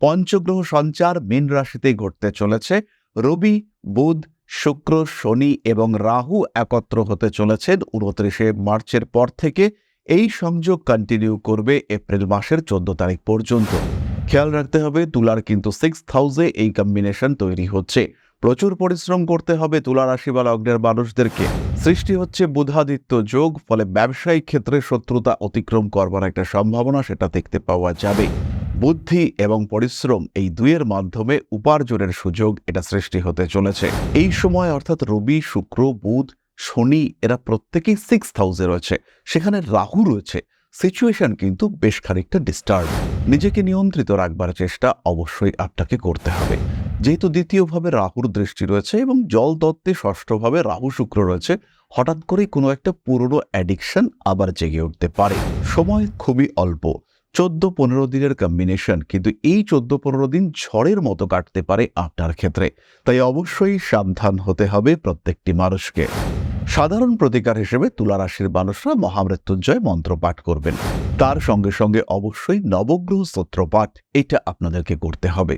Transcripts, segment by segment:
পঞ্চগ্রহ সঞ্চার মীন রাশিতে ঘটতে চলেছে। রবি, বুধ, শুক্র, শনি এবং রাহু একত্র হতে চলেছেন উনত্রিশে মার্চের পর থেকে। এই সংযোগ কন্টিনিউ করবে এপ্রিল মাসের চোদ্দ তারিখ পর্যন্ত। খেয়াল রাখতে হবে, তুলার কিন্তু সিক্স হাউসে এই কম্বিনেশন তৈরি হচ্ছে। প্রচুর পরিশ্রম করতে হবে তুলা রাশি বা লগ্নের মানুষদেরকে। সৃষ্টি হচ্ছে বুধাদিত্য যোগ, ফলে ব্যবসায়িক ক্ষেত্রে শত্রুতা অতিক্রম করবার একটা সম্ভাবনা সেটা দেখতে পাওয়া যাবে। বুদ্ধি এবং পরিশ্রম এই দুইয়ের মাধ্যমে উপার্জনের সুযোগ এটা সৃষ্টি হতে চলেছে। এই সময় অর্থাৎ রবি, শুক্র, বুধ, শনি এরা প্রত্যেকেই সিক্স হাউসে রয়েছে। সেখানে রাহু রয়েছে। সিচুয়েশন কিন্তু বেশ খানিকটা ডিস্টার্ব নিজেকে নিয়ন্ত্রিত রাখবার চেষ্টা অবশ্যই আপনাকে করতে হবে। যেহেতু দ্বিতীয়ভাবে রাহুর দৃষ্টি রয়েছে এবং জল দত্তে ষষ্ঠভাবে রাহু, শুক্র রয়েছে, হঠাৎ করেই কোনো একটা পুরনো অ্যাডিকশন আবার জেগে উঠতে পারে। সময় খুবই অল্প। চোদ্দ পনেরো দিনের কম্বিনেশন কিন্তু এই চোদ্দ পনেরো দিন ঝড়ের মতো কাটতে পারে আপনার ক্ষেত্রে। তাই অবশ্যই সাবধান হতে হবে প্রত্যেকটি মানুষকে। সাধারণ প্রতিকার হিসেবে তুলা রাশির মানুষরা মহামৃত্যুঞ্জয় মন্ত্র পাঠ করবেন। তার সঙ্গে সঙ্গে অবশ্যই নবগ্রহ স্তোত্র পাঠ এটা আপনাদেরকে করতে হবে।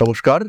নমস্কার,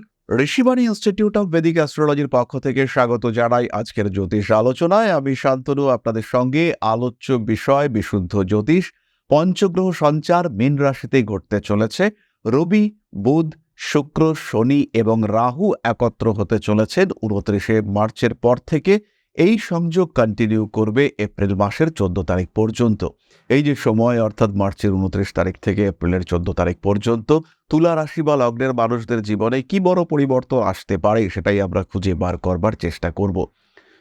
ঋষিবাণী ইনস্টিটিউট অফ বেদিক অ্যাস্ট্রোলজির পক্ষ থেকে স্বাগত জানাই আজকের জ্যোতিষ আলোচনায়। আমি শান্তনু, আপনাদের সঙ্গে আলোচ্য বিষয় বিশুদ্ধ জ্যোতিষ, পঞ্চগ্রহ সঞ্চার মীন রাশিতে ঘটতে চলেছে। রবি, বুধ, শুক্র, শনি এবং রাহু একত্র হতে চলেছেন উনত্রিশে মার্চের পর থেকে। এই সংযোগ কন্টিনিউ করবে এপ্রিল মাসের চোদ্দ তারিখ পর্যন্ত। এই যে সময়, অর্থাৎ মার্চের উনত্রিশ তারিখ থেকে এপ্রিলের চোদ্দ তারিখ পর্যন্ত, তুলা রাশি বা লগ্নের মানুষদের জীবনে কি বড় পরিবর্তন আসতে পারে সেটাই আমরা খুঁজে বার করবার চেষ্টা করব।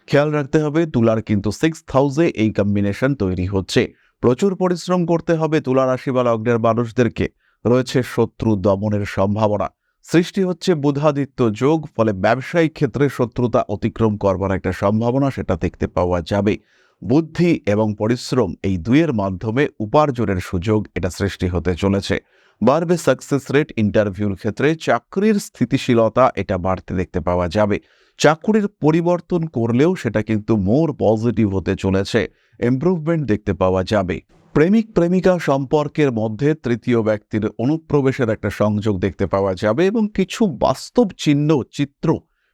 খেয়াল রাখতে হবে, তুলার কিন্তু সিক্স হাউসে এই কম্বিনেশন তৈরি হচ্ছে। প্রচুর পরিশ্রম করতে হবে তুলা রাশি বা লগ্নের মানুষদেরকে। রয়েছে শত্রু দমনের সম্ভাবনা। সৃষ্টি হচ্ছে বুধাদিত্য যোগ, ফলে ব্যবসায়িক ক্ষেত্রে শত্রুতা অতিক্রম করবার একটা সম্ভাবনা সেটা দেখতে পাওয়া যাবে। বুদ্ধি এবং পরিশ্রম এই দুইয়ের মাধ্যমে উপার্জনের সুযোগ এটা সৃষ্টি হতে চলেছে। বাড়বে সাকসেস রেট ইন্টারভিউর ক্ষেত্রে চাকরির স্থিতিশীলতা এটা বাড়তে দেখতে পাওয়া যাবে। চাকরির পরিবর্তন করলেও সেটা কিন্তু মোর পজিটিভ হতে চলেছে। ইমপ্রুভমেন্ট দেখতে পাওয়া যাবে। প্রেমিক প্রেমিকা সম্পর্কের মধ্যে তৃতীয় ব্যক্তির অনুপ্রবেশের একটা সংযোগ দেখতে পাওয়া যাবে এবং কিছু বাস্তব চিহ্ন, চিত্র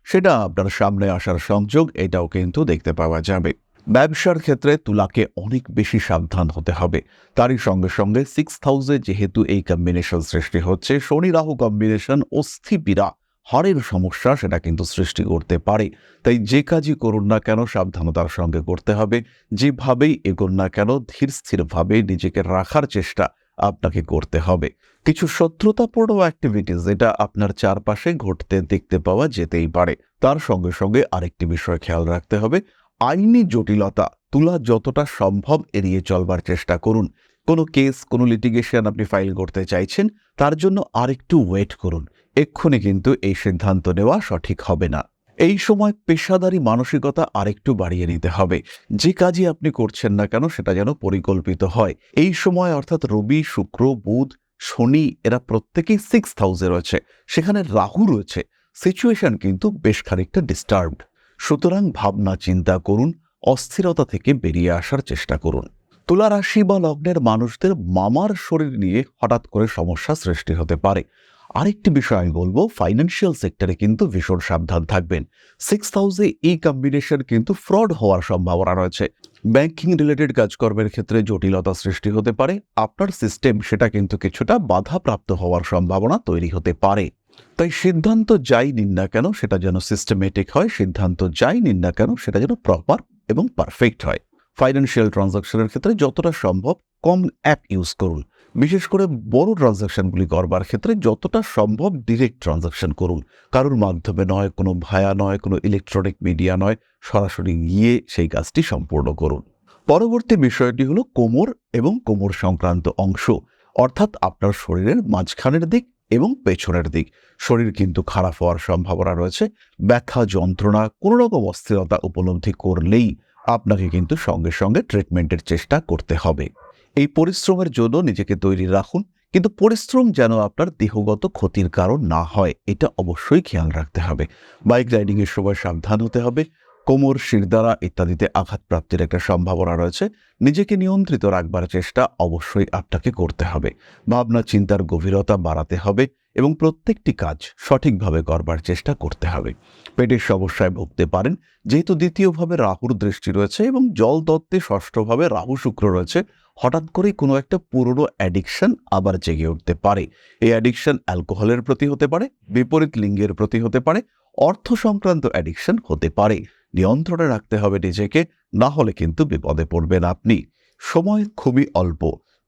সেটা আপনার সামনে আসার সংযোগ, এটাও কিন্তু দেখতে পাওয়া যাবে। ব্যবসার ক্ষেত্রে তুলাকে অনেক বেশি সাবধান হতে হবে। তারই সঙ্গে সঙ্গে সিক্স হাউসে যেহেতু এই কম্বিনেশন সৃষ্টি হচ্ছে, শনি রাহু কম্বিনেশন অস্থিপীড়া হাড়ের সমস্যা সেটা কিন্তু সৃষ্টি করতে পারে। তাই যে কাজই করুন না কেন সাবধানতার সঙ্গে করতে হবে। যেভাবেই এগোন না কেন ধীর স্থিরভাবে নিজেকে রাখার চেষ্টা আপনাকে করতে হবে। কিছু শত্রুতাপূর্ণ অ্যাক্টিভিটিস যেটা আপনার চারপাশে ঘটতে, দেখতে পাওয়া যেতেই পারে। তার সঙ্গে সঙ্গে আরেকটি বিষয় খেয়াল রাখতে হবে। আইনি জটিলতা তুলা যতটা সম্ভব এড়িয়ে চলবার চেষ্টা করুন। কোনো কেস কোনো লিটিগেশন আপনি ফাইল করতে চাইছেন, তার জন্য আরেকটু ওয়েট করুন। এক্ষুনি কিন্তু এই সিদ্ধান্ত নেওয়া সঠিক হবে না। এই সময় পেশাদারি মানসিকতা আরেকটু বাড়িয়ে নিতে হবে। যে কাজই আপনি করছেন না কেন সেটা যেন পরিকল্পিত হয়। এই সময় অর্থাৎ রবি, শুক্র, বুধ, শনি এরা প্রত্যেকেই সিক্স হাউসে রয়েছে। সেখানে রাহু রয়েছে। সিচুয়েশন কিন্তু বেশ খানিকটা ডিস্টার্বড সুতরাং ভাবনা চিন্তা করুন, অস্থিরতা থেকে বেরিয়ে আসার চেষ্টা করুন। তুলা রাশি বা লগ্নের মানুষদের মামার শরীর নিয়ে হঠাৎ করে সমস্যা সৃষ্টি হতে পারে। আরেকটি বিষয় আমি বলব ফাইন্যান্সিয়াল সেক্টরে কিন্তু ভীষণ সাবধান থাকবেন। সিক্স হাউসে এই কম্বিনেশন কিন্তু ফ্রড হওয়ার সম্ভাবনা রয়েছে। ব্যাংকিং রিলেটেড কাজকর্মের ক্ষেত্রে জটিলতা সৃষ্টি হতে পারে। আপনার সিস্টেম সেটা কিন্তু কিছুটা বাধাপ্রাপ্ত হওয়ার সম্ভাবনা তৈরি হতে পারে। তাই সিদ্ধান্ত যাই নিন না কেন, সেটা যেন সিস্টেমেটিক হয়। সিদ্ধান্ত যাই নিন না কেন, সেটা যেন প্রপার এবং পারফেক্ট হয়। ফাইন্যান্সিয়াল ট্রানজাকশনের ক্ষেত্রে যতটা সম্ভব কম অ্যাপ ইউজ করুন। বিশেষ করে বড় ট্রানজাকশনগুলি করবার ক্ষেত্রে যতটা সম্ভব ডিরেক্ট ট্রানজাকশন করুন। কারোর মাধ্যমে নয়, কোনো ভায়া নয়, কোনো ইলেকট্রনিক মিডিয়া নয়, সরাসরি গিয়ে সেই কাজটি সম্পূর্ণ করুন। পরবর্তী বিষয়টি হলো কোমর এবং কোমর সংক্রান্ত অংশ, অর্থাৎ আপনার শরীরের মাঝখানের দিক এবং পেছনের দিক। শরীর কিন্তু খারাপ হওয়ার সম্ভাবনা রয়েছে। ব্যথা, যন্ত্রণা, কোনো রকম অস্থিরতা উপলব্ধি করলেই আপনাকে কিন্তু সঙ্গে সঙ্গে ট্রিটমেন্টের চেষ্টা করতে হবে। এই পরিশ্রমের জন্য নিজেকে তৈরি রাখুন, কিন্তু পরিশ্রম যেন আপনার দেহগত ক্ষতির কারণ না হয়, এটা অবশ্যই খেয়াল রাখতে হবে। বাইক রাইডিংয়ের সময় সাবধান হতে হবে, কোমর শিরদাঁড়া ইত্যাদিতে আঘাতপ্রাপ্তির একটা সম্ভাবনা রয়েছে, নিজেকে নিয়ন্ত্রিত রাখবার চেষ্টা অবশ্যই আপনাকে করতে হবে। ভাবনা চিন্তার গভীরতা বাড়াতে হবে এবং প্রত্যেকটি কাজ সঠিকভাবে করবার চেষ্টা করতে হবে। পেটের সমস্যায় ভুগতে পারেন, যেহেতু দ্বিতীয়ভাবে রাহুর দৃষ্টি রয়েছে এবং জল তত্ত্বে ষষ্ঠভাবে রাহু শুক্র রয়েছে, হঠাৎ করেই কোনো একটা পুরনো অ্যাডিকশন আবার জেগে উঠতে পারে। এই অ্যাডিকশন অ্যালকোহলের প্রতি হতে পারে, বিপরীত লিঙ্গের প্রতি হতে পারে, অর্থ সংক্রান্ত অ্যাডিকশন হতে পারে। নিয়ন্ত্রণে রাখতে হবে নিজেকে, না হলে কিন্তু বিপদে পড়বেন আপনি। সময় খুবই অল্প।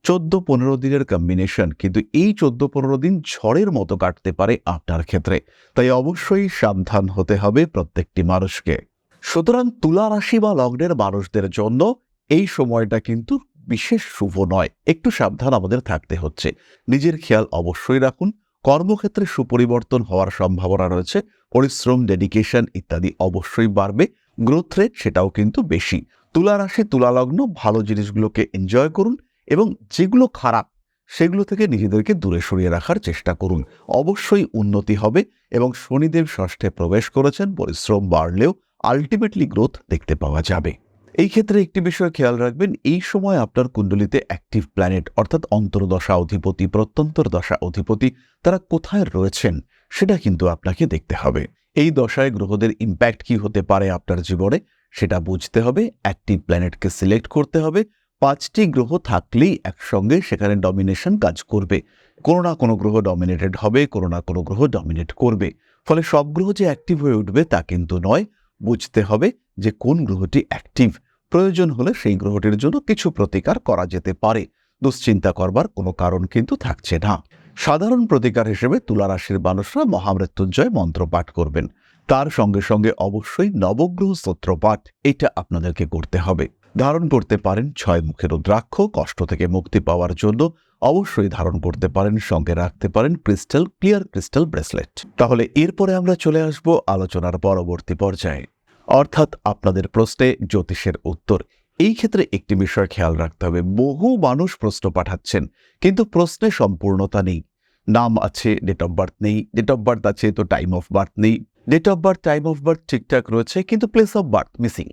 চোদ্দ পনেরো দিনের কম্বিনেশন কিন্তু এই চোদ্দ পনেরো দিন ঝড়ের মতো কাটতে পারে আপনার ক্ষেত্রে। তাই অবশ্যই সাবধান হতে হবে প্রত্যেকটি মানুষকে। সুতরাং তুলা রাশি বা লগ্নের মানুষদের জন্য এই সময়টা কিন্তু বিশেষ শুভ নয়। একটু সাবধান আমাদের থাকতে হচ্ছে। নিজের খেয়াল অবশ্যই রাখুন। কর্মক্ষেত্রে সুপরিবর্তন হওয়ার সম্ভাবনা রয়েছে। পরিশ্রম ডেডিকেশন ইত্যাদি অবশ্যই বাড়বে। গ্রোথ রেট সেটাও কিন্তু বেশি। তুলা রাশি তুলালগ্ন ভালো জিনিসগুলোকে এনজয় করুন। এবং যেগুলো খারাপ, সেগুলো থেকে নিজেদেরকে দূরে সরিয়ে রাখার চেষ্টা করুন। অবশ্যই উন্নতি হবে এবং শনিদেব ষষ্ঠে প্রবেশ করেছেন, পরিশ্রম বাড়লেও আলটিমেটলি গ্রোথ দেখতে পাওয়া যাবে। এই ক্ষেত্রে একটি বিষয় খেয়াল রাখবেন, এই সময় আপনার কুণ্ডলিতে অ্যাক্টিভ প্ল্যানেট অর্থাৎ অন্তর্দশা অধিপতি, প্রত্যন্তর দশা অধিপতি তারা কোথায় রয়েছেন, সেটা কিন্তু আপনাকে দেখতে হবে। এই দশায় গ্রহদের ইম্প্যাক্ট কি হতে পারে আপনার জীবনে, সেটা বুঝতে হবে অ্যাক্টিভ প্ল্যানেটকে সিলেক্ট করতে হবে পাঁচটি গ্রহ থাকলেই একসঙ্গে সেখানে ডমিনেশন কাজ করবে। কোনো না কোনো গ্রহ ডমিনেটেড হবে, কোনো না কোনো গ্রহ ডমিনেট করবে। ফলে সব গ্রহ যে অ্যাক্টিভ হয়ে উঠবে তা কিন্তু নয়। বুঝতে হবে যে কোন গ্রহটি অ্যাক্টিভ প্রয়োজন হলে সেই গ্রহটির জন্য কিছু প্রতিকার করা যেতে পারে। দুশ্চিন্তা করবার কোনো কারণ কিন্তু থাকছে না। সাধারণ প্রতিকার হিসেবে তুলা রাশির মানুষরা মহামৃত্যুঞ্জয় মন্ত্র পাঠ করবেন। তার সঙ্গে সঙ্গে অবশ্যই নবগ্রহ স্তোত্র পাঠ এটা আপনাদেরকে করতে হবে। ধারণ করতে পারেন ছয় মুখের রুদ্রাক্ষ কষ্ট থেকে মুক্তি পাওয়ার জন্য অবশ্যই ধারণ করতে পারেন, সঙ্গে রাখতে পারেন ক্রিস্টাল, ক্লিয়ার ক্রিস্টাল ব্রেসলেট। তাহলে এরপরে আমরা চলে আসব আলোচনার পরবর্তী পর্যায়ে। অর্থাৎ আপনাদের প্রশ্নে জ্যোতিষের উত্তর। এই ক্ষেত্রে একটি বিষয় খেয়াল রাখতে হবে। বহু মানুষ প্রশ্ন পাঠাচ্ছেন, কিন্তু প্রশ্নে সম্পূর্ণতা নেই। নাম আছে ডেট অফ বার্থ নেই ডেট অফ বার্থ আছে, তো টাইম অফ বার্থ নেই। Date of birth time of birth ঠিকঠাক রয়েছে, কিন্তু প্লেস অফ বার্থ মিসিং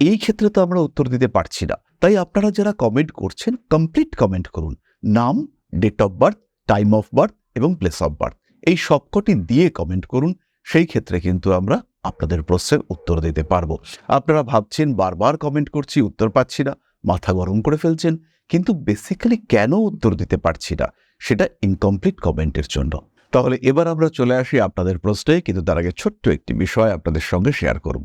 এই ক্ষেত্রে তো আমরা উত্তর দিতে পারছি না। তাই আপনারা যারা কমেন্ট করছেন কমপ্লিট কমেন্ট করুন। নাম date of birth time of birth এবং প্লেস অফ বার্থ এই সবকটি দিয়ে কমেন্ট করুন, সেই ক্ষেত্রে কিন্তু আমরা আপনাদের প্রশ্নের উত্তর দিতে পারব। আপনারা ভাবছেন, বারবার কমেন্ট করছি, উত্তর পাচ্ছি না, মাথা গরম করে ফেলছেন, কিন্তু বেসিক্যালি কেন উত্তর দিতে পারছি না, সেটা ইনকমপ্লিট কমেন্টের জন্য। তাহলে এবার আমরা চলে আসি আপনাদের প্রশ্নে, কিন্তু তার আগে ছোট্ট একটি বিষয় আপনাদের সঙ্গে শেয়ার করব।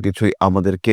কিছুই আমাদেরকে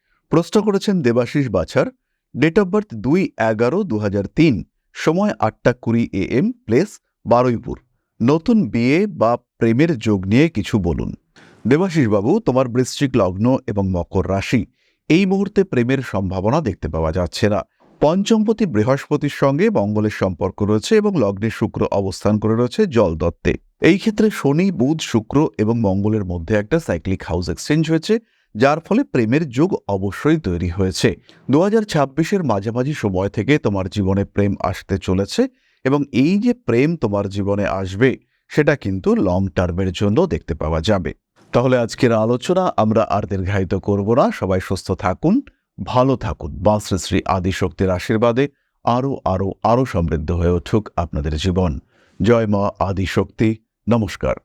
প্রশ্ন করেছেন দেবাশিস বাছার ডেট অফ বার্থ দুই এগারো দু সময় আটটা কুড়ি এ এম প্লেস বারুইপুর। নতুন বিয়ে বা প্রেমের যোগ নিয়ে কিছু বলুন। দেবাশিস বাবু, তোমার বৃশ্চিক লগ্ন এবং মকর রাশি। এই মুহূর্তে প্রেমের সম্ভাবনা দেখতে পাওয়া যাচ্ছে না। পঞ্চমপতি বৃহস্পতির সঙ্গে মঙ্গলের সম্পর্ক রয়েছে এবং লগ্নে শুক্র অবস্থান করে রয়েছে জল দত্তে। এই ক্ষেত্রে শনি, বুধ, শুক্র এবং মঙ্গলের মধ্যে একটা সাইক্লিক হাউস এক্সচেঞ্জ হয়েছে। যার ফলে প্রেমের যুগ অবশ্যই তৈরি হয়েছে। দু হাজার ছাব্বিশের মাঝামাঝি সময় থেকে তোমার জীবনে প্রেম আসতে চলেছে এবং এই যে প্রেম তোমার জীবনে আসবে, সেটা কিন্তু লং টার্মের জন্য দেখতে পাওয়া যাবে। তাহলে আজকের আলোচনা আমরা আর দীর্ঘায়িত করব না। সবাই সুস্থ থাকুন, ভালো থাকুন। বা শ্রী আদিশক্তির আশীর্বাদে আরও আরও আরও সমৃদ্ধ হয়ে উঠুক আপনাদের জীবন। জয় মা আদিশক্তি। নমস্কার।